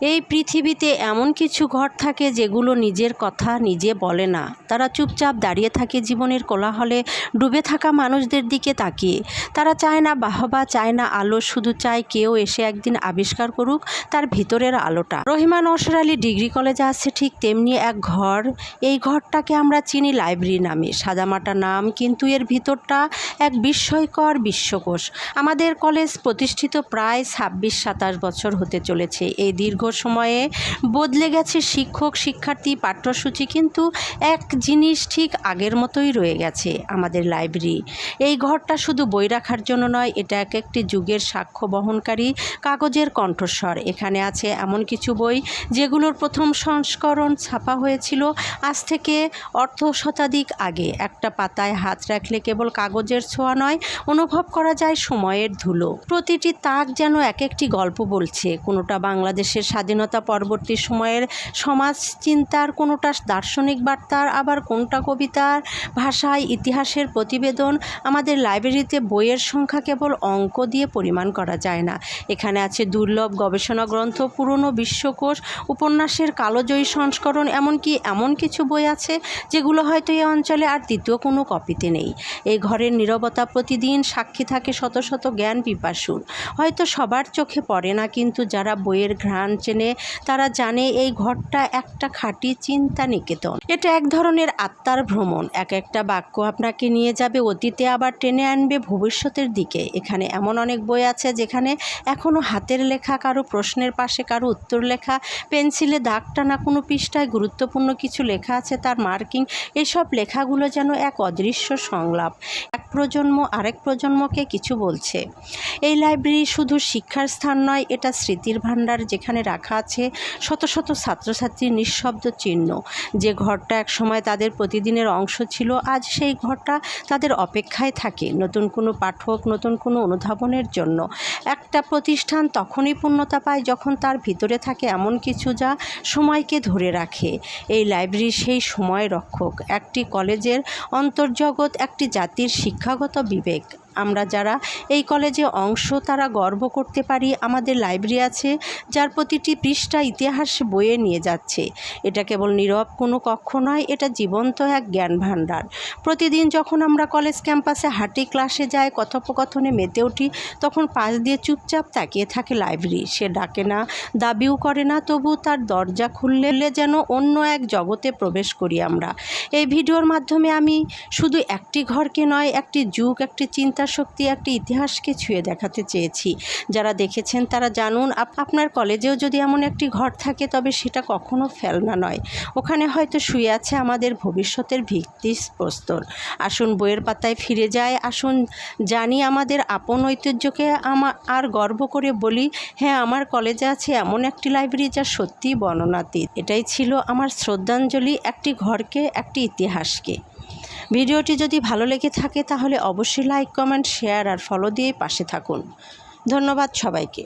এই পৃথিবীতে এমন কিছু ঘর থাকে যেগুলো নিজের কথা নিজে বলে না। তারা চুপচাপ দাঁড়িয়ে থাকে জীবনের কোলাহলে, ডুবে থাকা মানুষদের দিকে তাকিয়ে। তারা চায় না বাহবা, চায় না আলো, শুধু চায় কেউ এসে একদিন আবিষ্কার করুক তার ভিতরের আলোটা। রহিমা নসর আলী ডিগ্রি কলেজে আছে ঠিক তেমনি এক ঘর। এই ঘরটাকে আমরা চিনি লাইব্রেরি নামে। সাদামাটা নাম কিন্তু এর ভিতরটা এক বিস্ময়কর বিশ্বকোষ। আমাদের কলেজ প্রতিষ্ঠিত প্রায় ছাব্বিশ সাতাশ বছর হতে চলেছে। এই দীর্ঘ সময়ে বদলে গেছে শিক্ষক, শিক্ষার্থী, পাঠ্যসূচি, কিন্তু এক জিনিস ঠিক আগের মতোই রয়ে গেছে আমাদের লাইব্রেরি। এই ঘরটা শুধু বই রাখার জন্য নয়, এটা এক একটি যুগের সাক্ষ্য বহনকারী কাগজের কণ্ঠস্বর। এখানে আছে এমন কিছু বই যেগুলোর প্রথম সংস্করণ ছাপা হয়েছিল আজ থেকে অর্ধ শতাধিক আগে। একটা পাতায় হাত রাখলে কেবল কাগজের ছোঁয়া নয়, অনুভব করা যায় সময়ের ধুলো। প্রতিটি তাক যেন এক একটি গল্প বলছে, কোনোটা বাংলাদেশের স্বাধীনতা পরবর্তী সময়ের সমাজ চিন্তার কোনোটা দার্শনিক বার্তার, আবার কোনটা কবিতার ভাষায় ইতিহাসের প্রতিবেদন? আমাদের লাইব্রেরিতে বইয়ের সংখ্যা কেবল অঙ্ক দিয়ে পরিমাণ করা যায় না। এখানে আছে দুর্লভ গবেষণা গ্রন্থ, পুরনো বিশ্বকোষ, উপন্যাসের কালোজয়ী সংস্করণ, এমনকি এমন কিছু বই আছে যেগুলো হয়তো এই অঞ্চলে আর দ্বিতীয় কোনো কপিতে নেই। এই ঘরের নীরবতা প্রতিদিন সাক্ষী থাকে শত শত জ্ঞান পিপাসুর। হয়তো সবার চোখে পড়ে না, কিন্তু যারা বইয়ের ঘ্রাণ চেনে তারা জানে এই ঘরটা একটা খাঁটি চিন্তা নিকেতন এটা এক ধরনের আত্মার ভ্রমণ। এক একটা বাক্য আপনাকে নিয়ে যাবে, অতীতে আবার টেনে আনবে ভবিষ্যতের দিকে। এখানে এমন অনেক বই আছে যেখানে এখনও হাতের লেখা, কারও প্রশ্নের পাশে কারও উত্তর লেখা, পেন্সিলে দাগ টানা কোনো পৃষ্ঠায় গুরুত্বপূর্ণ কিছু লেখা আছে, তার মার্কিং, এসব লেখাগুলো যেন এক অদৃশ্য সংলাপ। প্রজন্ম আরেক প্রজন্মকে কিছু বলছে। এই লাইব্রেরি শুধু শিক্ষার স্থান নয়, এটা স্মৃতির ভাণ্ডার যেখানে রাখা আছে শত শত ছাত্রছাত্রীর নিঃশব্দ চিহ্ন। যে ঘরটা একসময় তাদের প্রতিদিনের অংশ ছিল, আজ সেই ঘরটা তাদের অপেক্ষায় থাকে নতুন কোনো পাঠক, নতুন কোনো অনুধাবনের জন্য। একটা প্রতিষ্ঠান তখনই পূর্ণতা পায় যখন তার ভিতরে থাকে এমন কিছু যা সময়কে ধরে রাখে। এই লাইব্রেরি সেই সময় রক্ষক, একটি কলেজের অন্তর্জগৎ, একটি জাতির শিক্ষাগত বিবেক। আমরা যারা এই কলেজে অংশ, তারা গর্ব করতে পারি আমাদের লাইব্রেরি আছে, যার প্রতিটি পৃষ্ঠা ইতিহাস বয়ে নিয়ে যাচ্ছে। এটা কেবল নীরব কোনো কক্ষ নয়, এটা জীবন্ত এক জ্ঞান ভাণ্ডার। প্রতিদিন যখন আমরা কলেজ ক্যাম্পাসে হাঁটি, ক্লাসে যাই, কথোপকথনে মেতে উঠি, তখন পাশ দিয়ে চুপচাপ তাকিয়ে থাকে লাইব্রেরি। সে ডাকে না, দাবিও করে না তবু তার দরজা খুললে যেন অন্য এক জগতে প্রবেশ করি আমরা। এই ভিডিওর মাধ্যমে আমি শুধু একটি ঘরকে নয়, একটি যুগ, একটি চিন্তা শক্তি একটি ইতিহাসকে ছুঁয়ে দেখাতে চেয়েছি। যারা দেখেছেন তারা জানুন, আপ- আপনার কলেজেও যদি এমন একটি ঘর থাকে, তবে সেটা কখনো ফেলনা নয়। ওখানে হয়তো শুয়ে আছে আমাদের ভবিষ্যতের ভিত্তি প্রস্তর। আসুন বইয়ের পাতায় ফিরে যায় আসুন জানি আমাদের আপন ঐতিহ্যকে আমা আর গর্ব করে বলি হ্যাঁ আমার কলেজে আছে এমন একটি লাইব্রেরি যা সত্যি বর্ণনাতীত। এটাই ছিল আমার শ্রদ্ধাঞ্জলি, একটি ঘরকে, একটি ইতিহাসকে। ভিডিওটি যদি ভালো লেগে থাকে তাহলে অবশ্যই লাইক, কমেন্ট, শেয়ার আর ফলো দিয়ে পাশে থাকুন। ধন্যবাদ সবাইকে।